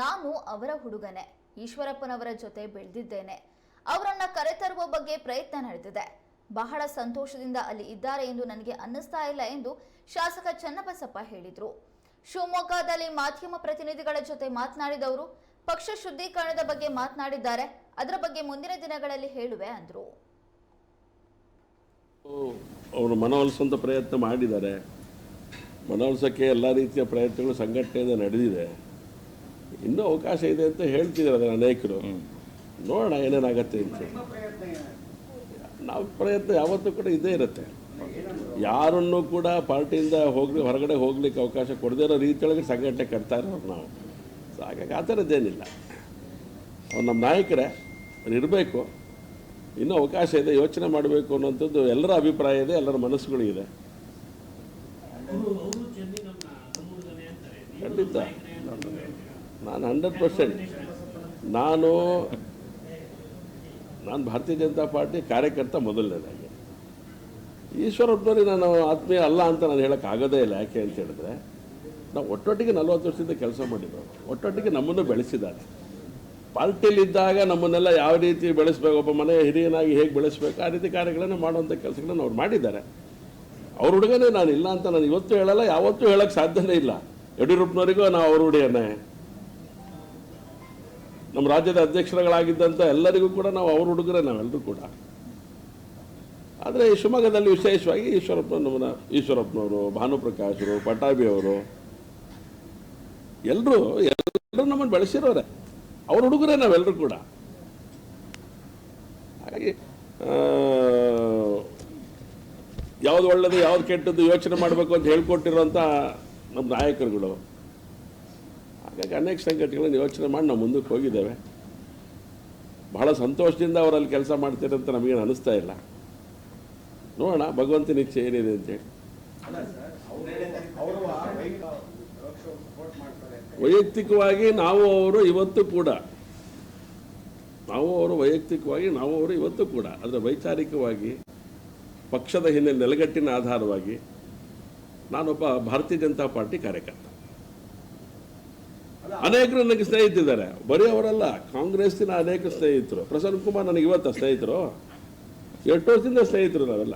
ನಾನು ಅವರ ಹುಡುಗನೇ, ಈಶ್ವರಪ್ಪನವರ ಜೊತೆ ಬೆಳೆದಿದ್ದೇನೆ. ಅವರನ್ನ ಕರೆತರುವ ಬಗ್ಗೆ ಪ್ರಯತ್ನ ನಡೆದಿದೆ. ಬಹಳ ಸಂತೋಷದಿಂದ ಅಲ್ಲಿ ಇದ್ದಾರೆ ಎಂದು ನನಗೆ ಅನ್ನಿಸ್ತಾ ಇಲ್ಲ ಎಂದು ಶಾಸಕ ಚನ್ನಬಸಪ್ಪ ಹೇಳಿದರು. ಶಿವಮೊಗ್ಗದಲ್ಲಿ ಮಾಧ್ಯಮ ಪ್ರತಿನಿಧಿಗಳ ಜೊತೆ ಮಾತನಾಡಿದವರು, ಪಕ್ಷ ಶುದ್ಧೀಕರಣದ ಬಗ್ಗೆ ಮಾತನಾಡಿದ್ದಾರೆ, ಅದರ ಬಗ್ಗೆ ಮುಂದಿನ ದಿನಗಳಲ್ಲಿ ಹೇಳುವೆ ಅಂದರು. ಅವರು ಮನವೊಲಿಸುವಂಥ ಪ್ರಯತ್ನ ಮಾಡಿದ್ದಾರೆ. ಮನವೊಲಿಸೋಕ್ಕೆ ಎಲ್ಲ ರೀತಿಯ ಪ್ರಯತ್ನಗಳು, ಸಂಘಟನೆಯಿಂದ ನಡೆದಿದೆ. ಇನ್ನೂ ಅವಕಾಶ ಇದೆ ಅಂತ ಹೇಳ್ತಿದ್ದಾರೆ ಅದರ ಅನೇಕರು ನೋಡೋಣ ಏನೇನಾಗತ್ತೆ ಅಂತ. ನಾವು ಪ್ರಯತ್ನ ಯಾವತ್ತೂ ಕೂಡ ಇದೇ ಇರುತ್ತೆ. ಯಾರನ್ನು ಕೂಡ ಪಾರ್ಟಿಯಿಂದ ಹೋಗ್ಲಿ ಹೊರಗಡೆ ಹೋಗ್ಲಿಕ್ಕೆ ಅವಕಾಶ ಕೊಡದೇ ಇರೋ ರೀತಿಯೊಳಗೆ ಸಂಘಟನೆ ಕಟ್ತಾ ಇರೋರು ನಾವು. ಸೊ ಹಾಗಾಗಿ ಆ ಥರದ್ದೇನಿಲ್ಲ ಅವ್ರು ನಮ್ಮ ನಾಯಕರೇ ಅವ್ರು ಇರಬೇಕು. ಇನ್ನೂ ಅವಕಾಶ ಇದೆ ಯೋಚನೆ ಮಾಡಬೇಕು ಅನ್ನೋಂಥದ್ದು ಎಲ್ಲರ ಅಭಿಪ್ರಾಯ ಇದೆ ಎಲ್ಲರ ಮನಸ್ಸುಗಳಿದೆ ಖಂಡಿತ. ನಾನು ಹಂಡ್ರೆಡ್ ಪರ್ಸೆಂಟ್ ನಾನು ನಾನು ಭಾರತೀಯ ಜನತಾ ಪಾರ್ಟಿ ಕಾರ್ಯಕರ್ತ ಮೊದಲನೇದಾಗಿ. ಈಶ್ವರಪ್ಪನವ್ರಿಗೆ ನಾನು ಆತ್ಮೀಯ ಅಲ್ಲ ಅಂತ ನಾನು ಹೇಳಕ್ಕೆ ಆಗೋದೇ ಇಲ್ಲ. ಯಾಕೆ ಅಂತ ಹೇಳಿದ್ರೆ, ನಾವು ಒಟ್ಟೊಟ್ಟಿಗೆ ನಲ್ವತ್ತು ವರ್ಷದಿಂದ ಕೆಲಸ ಮಾಡಿದ್ದು ಒಟ್ಟೊಟ್ಟಿಗೆ ನಮ್ಮನ್ನು ಬೆಳೆಸಿದ್ದಾರೆ. ಪಾರ್ಟಿಯಲ್ಲಿದ್ದಾಗ ನಮ್ಮನ್ನೆಲ್ಲ ಯಾವ ರೀತಿ ಬೆಳೆಸ್ಬೇಕು, ಒಬ್ಬ ಮನೆ ಹಿರಿಯನಾಗಿ ಹೇಗೆ ಬೆಳೆಸ್ಬೇಕು, ಆ ರೀತಿ ಕಾರ್ಯಗಳನ್ನು ಮಾಡುವಂಥ ಕೆಲಸಗಳನ್ನು ಅವ್ರು ಮಾಡಿದ್ದಾರೆ. ಅವ್ರ ಹುಡುಗನೇ ನಾನು ಇಲ್ಲ ಅಂತ ನಾನು ಇವತ್ತು ಹೇಳಲ್ಲ, ಯಾವತ್ತೂ ಹೇಳೋಕ್ಕೆ ಸಾಧ್ಯನೇ ಇಲ್ಲ. ಯಡಿಯೂರಪ್ಪನವರಿಗೂ ನಾವು ಅವ್ರ ಹುಡುಗನೇ ನಮ್ಮ ರಾಜ್ಯದ ಅಧ್ಯಕ್ಷರುಗಳಾಗಿದ್ದಂಥ ಎಲ್ಲರಿಗೂ ಕೂಡ ನಾವು ಅವ್ರ ಹುಡುಗರೇ ನಾವೆಲ್ಲರೂ ಕೂಡ. ಆದರೆ ಶಿವಮೊಗ್ಗದಲ್ಲಿ ವಿಶೇಷವಾಗಿ ಈಶ್ವರಪ್ಪ ನಮ್ಮನ್ನ ಈಶ್ವರಪ್ಪನವರು, ಭಾನುಪ್ರಕಾಶರು, ಪಟಾಭಿಯವರು ಎಲ್ಲರೂ ಎಲ್ಲರೂ ನಮ್ಮನ್ನು ಬೆಳೆಸಿರೋರೆ. ಅವ್ರ ಹುಡುಗರೇ ನಾವೆಲ್ಲರೂ ಕೂಡ. ಹಾಗಾಗಿ ಯಾವುದು ಒಳ್ಳೇದು, ಯಾವ್ದು ಕೆಟ್ಟದ್ದು ಯೋಚನೆ ಮಾಡಬೇಕು ಅಂತ ಹೇಳ್ಕೊಟ್ಟಿರುವಂಥ ನಮ್ಮ ನಾಯಕರುಗಳು. ಹಾಗಾಗಿ ಅನೇಕ ಸಂಘಟನೆಗಳನ್ನು ಯೋಚನೆ ಮಾಡಿ ನಾವು ಮುಂದಕ್ಕೆ ಹೋಗಿದ್ದೇವೆ. ಬಹಳ ಸಂತೋಷದಿಂದ ಅವರಲ್ಲಿ ಕೆಲಸ ಮಾಡ್ತೀರಂತ ಅಂತ ನಮಗೇನು ಅನಿಸ್ತಾ ಇಲ್ಲ. ನೋಡೋಣ ಭಗವಂತನ ಇಚ್ಛೆ ಏನಿದೆ ಅಂತೇಳಿ ವೈಯಕ್ತಿಕವಾಗಿ ನಾವು ಅವರು ಇವತ್ತು ಕೂಡ. ನಾವು ಅವರು ವೈಯಕ್ತಿಕವಾಗಿ ನಾವು ಅವರು ಇವತ್ತು ಕೂಡ. ಅದರ ವೈಚಾರಿಕವಾಗಿ ಪಕ್ಷದ ಹಿನ್ನೆಲೆ ನೆಲೆಗಟ್ಟಿನ ಆಧಾರವಾಗಿ ನಾನೊಬ್ಬ ಭಾರತೀಯ ಜನತಾ ಪಾರ್ಟಿ ಕಾರ್ಯಕರ್ತ. ಅನೇಕರು ನನಗೆ ಸ್ನೇಹಿತಿದ್ದಾರೆ. ಬರೀ ಅವರಲ್ಲ, ಕಾಂಗ್ರೆಸ್ಸಿನ ಅನೇಕ ಸ್ನೇಹಿತರು. ಪ್ರಸನ್ನ ಕುಮಾರ್ ನನಗೆ ಇವತ್ತ ಸ್ನೇಹಿತರು. ಎಷ್ಟು ವರ್ಷದಿಂದ ಸ್ನೇಹಿತರು ನಾವೆಲ್ಲ.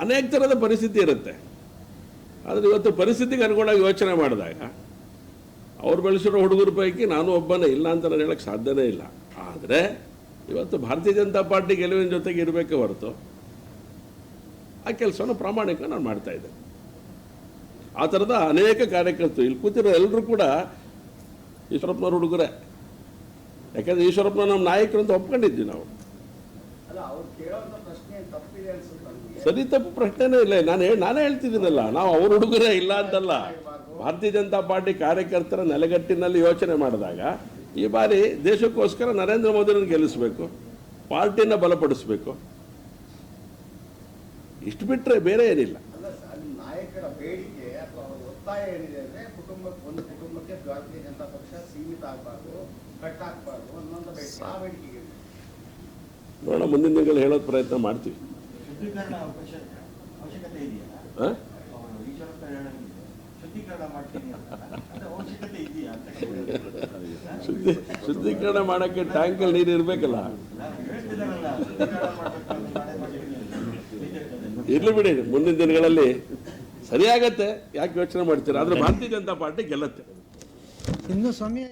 ಅನೇಕ ಥರದ ಪರಿಸ್ಥಿತಿ ಇರುತ್ತೆ. ಆದರೆ ಇವತ್ತು ಪರಿಸ್ಥಿತಿಗೆ ಅನುಗುಣವಾಗಿ ಯೋಚನೆ ಮಾಡಿದಾಗ, ಅವ್ರು ಬೆಳೆಸಿರೋ ಹುಡುಗರ ಪೈಕಿ ನಾನು ಒಬ್ಬನೇ, ಇಲ್ಲ ಅಂತ ನಾನು ಹೇಳಕ್ಕೆ ಸಾಧ್ಯನೇ ಇಲ್ಲ. ಆದರೆ ಇವತ್ತು ಭಾರತೀಯ ಜನತಾ ಪಾರ್ಟಿ ಗೆಲುವಿನ ಜೊತೆಗೆ ಇರಬೇಕೆ ಹೊರತು, ಆ ಕೆಲಸವನ್ನು ಪ್ರಾಮಾಣಿಕ ನಾನು ಮಾಡ್ತಾ ಇದ್ದೆ ಆ ಥರದ ಅನೇಕ ಕಾರ್ಯಕರ್ತರು. ಇಲ್ಲಿ ಕೂತಿರೋ ಎಲ್ಲರೂ ಕೂಡ ಈಶ್ವರಪ್ಪನವ್ರ ಹುಡುಗರೇ. ಯಾಕಂದ್ರೆ ಈಶ್ವರಪ್ಪನ ನಮ್ಮ ನಾಯಕರು ಅಂತ ಒಪ್ಕೊಂಡಿದ್ವಿ ನಾವು. ಸರಿ ತಪ್ಪು ಪ್ರಶ್ನೆನೇ ಇಲ್ಲ. ನಾನು ಹೇಳಿ ನಾನೇ ಹೇಳ್ತಿದ್ದೀನಲ್ಲ. ನಾವು ಅವ್ರ ಹುಡುಗರೇ ಇಲ್ಲ ಅಂತಲ್ಲ. ಭಾರತೀಯ ಜನತಾ ಪಾರ್ಟಿ ಕಾರ್ಯಕರ್ತರ ನೆಲೆಗಟ್ಟಿನಲ್ಲಿ ಯೋಚನೆ ಮಾಡಿದಾಗ ಈ ಬಾರಿ ದೇಶಕ್ಕೋಸ್ಕರ ನರೇಂದ್ರ ಮೋದಿನ ಗೆಲ್ಲಿಸಬೇಕು ಪಾರ್ಟಿನ ಬಲಪಡಿಸಬೇಕು. ಇಷ್ಟು ಬಿಟ್ಟರೆ ಬೇರೆ ಏನಿಲ್ಲ. ಬೇಡಿಕೆ ಅಥವಾ ಅವರ ಒತ್ತಾಯ ಏನಿದೆ ಅಂದ್ರೆ ಕುಟುಂಬಕ್ಕೆ ಒಂದು ಕುಟುಂಬಕ್ಕೆ ಭಾರತೀಯ ಜನತಾ ಪಕ್ಷ ಸೀಮಿತ ಆಗಬಾರ್ದು ಕಟ್ಟಾಗಬಾರ್ದು ಅನ್ನೋಂಥ ಬೇಡಿಕೆ. ಆ ಬೇಡಿಕೆಗೆ ನೋಡೋಣ ಮುಂದಿನ ದಿನಗಳು ಹೇಳೋದು ಪ್ರಯತ್ನ ಮಾಡ್ತೀವಿ. ಶುದ್ಧೀಕರಣ ಮಾಡಕ್ಕೆ ಅವಶ್ಯಕತೆ ಇದೆಯಾ? ಆ? ಅವರು ಈಶ್ವರಪ್ಪ ಶುದ್ಧೀಕರಣ ಮಾಡ್ತೀನಿ ಅಂತ. ಅದು ಅವಶ್ಯಕತೆ ಇದೆಯಾ ಅಂತ ಶುದ್ಧಿ ಶುದ್ಧೀಕರಣ ಮಾಡೋಕ್ಕೆ ಟ್ಯಾಂಕಲ್ಲಿ ನೀರು ಇರಬೇಕಲ್ಲ? ಇರ್ಲಿ ಬಿಡಿ ಮುಂದಿನ ದಿನಗಳಲ್ಲಿ ಸರಿಯಾಗತ್ತೆ. ಯಾಕೆ ಯೋಚನೆ ಮಾಡ್ತೀರಾ? ಆದ್ರೆ ಭಾರತೀಯ ಜನತಾ ಪಾರ್ಟಿ ಗೆಲ್ಲತ್ತೆ. ಇನ್ನು ಸಮಯ